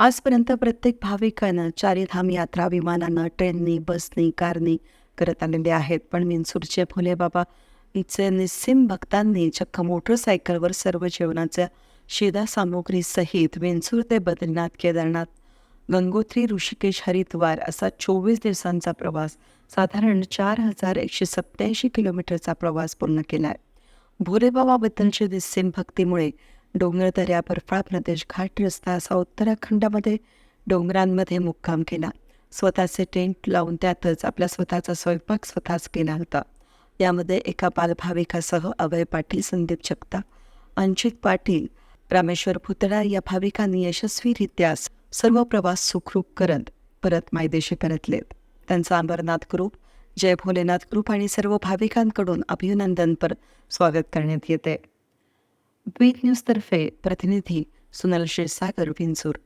आजपर्यंत प्रत्येक भाविकानं चारीधाम यात्रा विमानानं ट्रेननी बसनी कारनी करत आलेले आहेत. पण विंचूरचे फुले बाबा इथे निस्सिम भक्तांनी चक्क मोटरसायकलवर सर्व जेवणाच्या शिदा सामुग्रीसहित विंचूर ते बद्रीनाथ केदारनाथ गंगोत्री ऋषिकेश हरिद्वार असा चोवीस दिवसांचा प्रवास साधारण चार हजार एकशे सत्याऐंशी किलोमीटरचा प्रवास पूर्ण केला आहे भोलेबाबाबद्दलच्या निस्सीम भक्तीमुळे डोंगर दऱ्या बर्फाळ प्रदेश घाट रस्ता असा उत्तराखंडामध्ये डोंगरांमध्ये मुक्काम केला. स्वतःचे टेंट लावून त्यातच आपला स्वतःचा स्वयंपाक स्वतःच केला होता. यामध्ये एका बालभाविकासह अभय पाटील संदीप जगताप अंचित पाटील रामेश्वर पुतळा या भाविकांनी यशस्वीरित्या सर्व प्रवास सुखरूप करत परत मायदेशी परतलेत त्यांचा अंबरनाथ ग्रुप जय भोलेनाथ ग्रुप आणि सर्व भाविकांकडून अभिनंदनपर स्वागत करण्यात येते. न्यूजतर्फे प्रतिनिधी सुनल क्षीरसागर विंचूर.